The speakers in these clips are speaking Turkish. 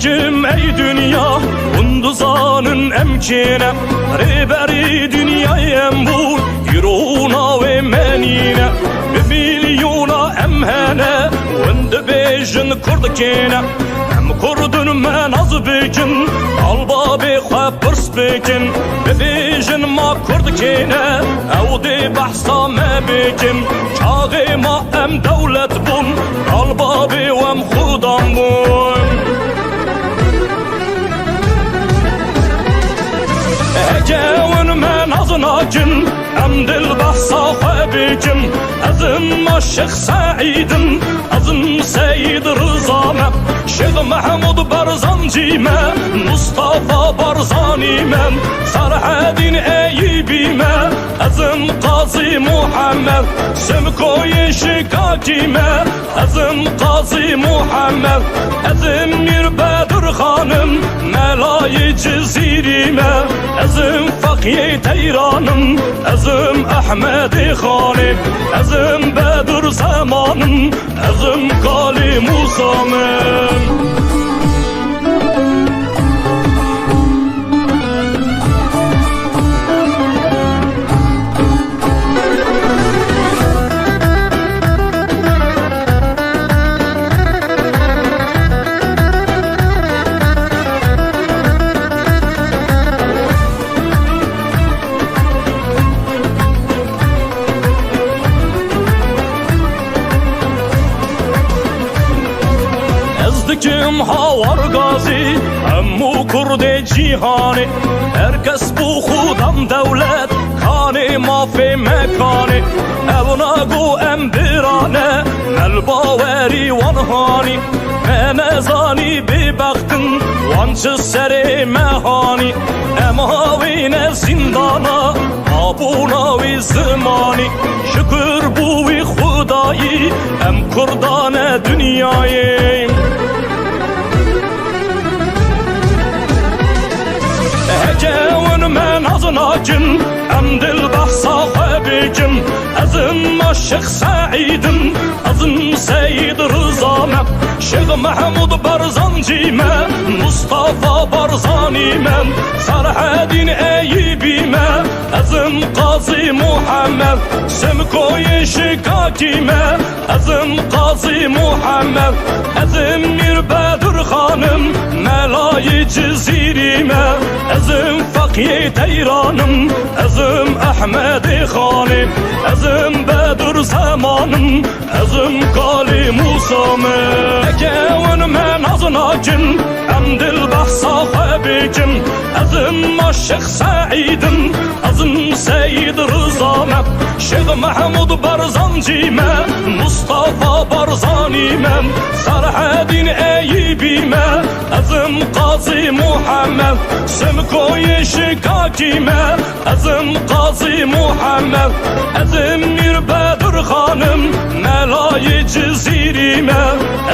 dikim ey dünya Unduzanın emkine Riberi dünyayem bu Yiruna ve menine Bir milyona emhene Vende bejin kurdikine Em kurdun men az bikin Alba bi xeprs bikin. Bi bejin ma kurdikine Ew di behsa me bikin. Çağı ma em devlet bun Alba bi wem xudan bun men azınacın Em dil bahsa xebikim Ezim aşık Said'im Ezim Seyyid Rızame Şeyh Mahmud Barzancime Mustafa Barzanime Serhedin Eyyibime Ezim Qazi Muhammed Simkoy Şikakime Ezim Qazi Muhammed Ezim Mir Bedir Hanım Melayı Cizirime Ezim Fakye Teyranım Ezim Ahmedi Khani. Ezim Bedir Zamanım Ezim Kali Musa'mım Ezdikim havar gazi Emmu kurde cihani. Herkes bu khudam devlet Kani mafi mekani. Evna gu em birane Melbaveri vanhani Menezani bi bektin Vancı seri mehani. Em havine zindana Abuna vi zimani Şükür bu vi khudayı Em azınacın Em dil bahsa xebikim Ezim aşık Said'im Ezim Seyyid Rızame Şeyh Mahmud Barzancime Mustafa Barzanime Serhedin Eyyibime Ezim Qazi Muhammed. Simkoy Şikakime Ezim Qazi Muhammed. Ezim Mir Bedir Hanım Melayı Cizirime Ezim Fakye Teyranım Ezim Ahmedi Khani Ezim Bedir Zamanım Ezim Kali Musa'mım Ekevin men azınacın Em dil bahsa xebikim Ezim aşık Said'im Ezim Seyyid Rızame Şeyh Mahmud Barzancime Mustafa Barzanime Serhedin Eyyibime Ezim Qazi Muhammed Simkoy Şikakime Ezim Qazi Muhammed Ezim Mir Bedir Hanım Melayı Cizirime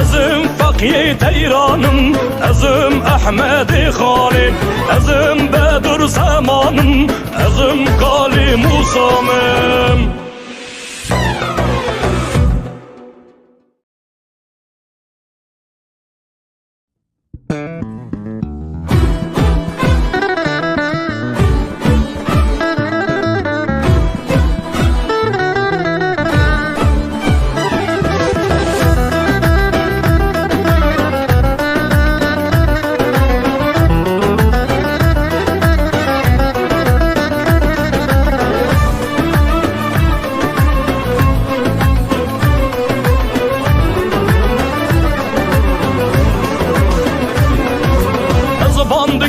Ezim Fakye Teyranım Ezim Ahmedi Khani Ezim Bedir Zamanım Ezim Kali Musa'mım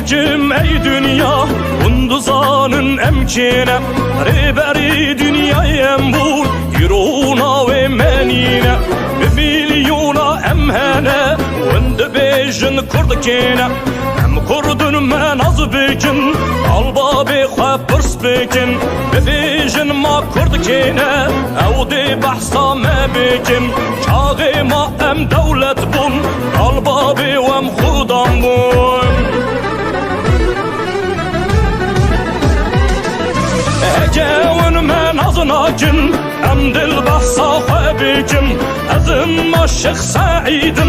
Zıbandıkim ey dünya Unduzanın emkine Riberi dünyayem bu Yiruna ve menine Bir milyona emhene Vende bejin kurdikine Em kurdun men az bikin Alba bi xeprs bikin. Bi bejin ma kurdikine Ew di behsa me bikin. Çağı em devlet bun Eceğin men azınacın Em دل بحثا خبيكم أذن الشيخ سعيد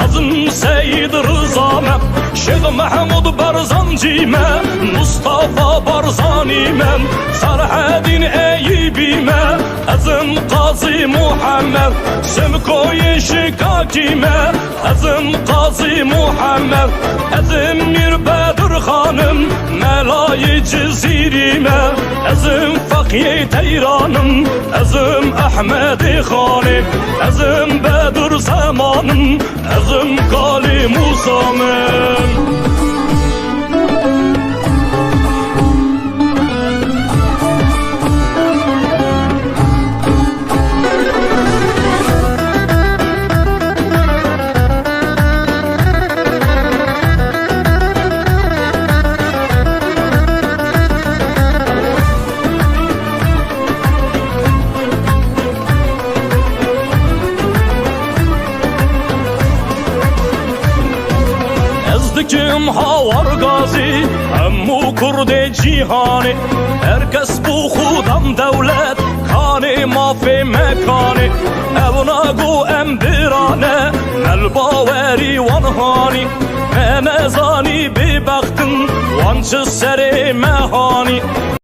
أذن سيد رضامة شيخ محمود برزنجي ما مصطفى برزاني من صالح الدين أيبي ما أذن قاضي محمد سمكوي شكاكي ما أذن قاضي محمد أذن مير بدر خانم ملاي جزيري ما أذن فقيه تيرانم أذن أحمد خاني أذن بدر زمانم أذن قالي موسى هاوار قازی امو کرد جیهانی هر کس بو خودم دولت کانی مافی مکانی اونا گو ام برانه مل باوری وانهانی من زانی ببختم وانچه سری مهانی